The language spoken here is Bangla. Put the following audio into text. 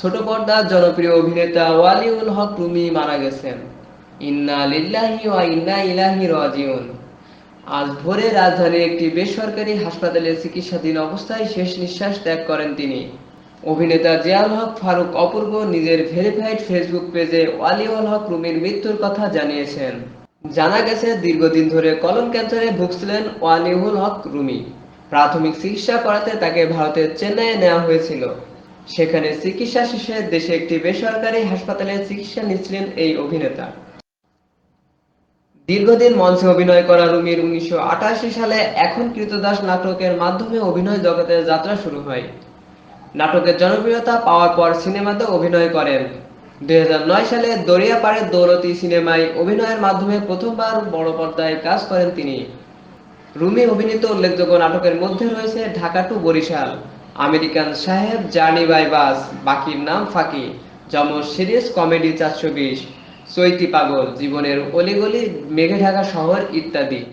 ছোট পর্দার জনপ্রিয় অভিনেতা ওয়ালিউল হক রুমি মারা গেছেন। ইন্না লিল্লাহি ওয়া ইন্না ইলাহি রাজিউন। আজ ভোরে রাজধানীর একটি বেসরকারি হাসপাতালে চিকিৎসাধীন অবস্থায় শেষ নিঃশ্বাস ত্যাগ করেন তিনি। অভিনেতা জিয়াউল হক ফারুক অপূর্ব নিজের ভেরিফাইড ফেসবুক পেজে ওয়ালিউল হক রুমির মৃত্যুর কথা জানিয়েছেন। জানা গেছে, দীর্ঘদিন ধরে কলন ক্যান্সারে ভুগছিলেন ওয়ালিউল হক রুমি। প্রাথমিক চিকিৎসা করাতে তাকে ভারতের চেন্নাইয়ে নেওয়া হয়েছিল। সেখানে চিকিৎসা শেষে দেশে একটি বেসরকারি হাসপাতালে চিকিৎসা নিচ্ছিলেন এই অভিনেতা। দীর্ঘদিন মঞ্চে অভিনয় করা রুমির উনিশশো সালে এখন কৃতদাস নাটকের মাধ্যমে অভিনয় জগতে যাত্রা শুরু হয়। নাটকের জনপ্রিয়তা পাওয়ার পর সিনেমাতে অভিনয় করেন। দুই হাজার নয় সালে দরিয়াপাড়ের দৌলতি সিনেমায় অভিনয়ের মাধ্যমে প্রথমবার বড় পর্দায় কাজ করেন তিনি। রুমি অভিনীত উল্লেখযোগ্য নাটকের মধ্যে রয়েছে ঢাকা টু বরিশাল। আমেরিকান সাহেব জার্নি বাই বাস, বাকির নাম ফাঁকি। যেমন সিরিজ কমেডি চারশো বিশ চৈতি পাগল, জীবনের অলিগলি, মেঘে ঢাকা শহর ইত্যাদি।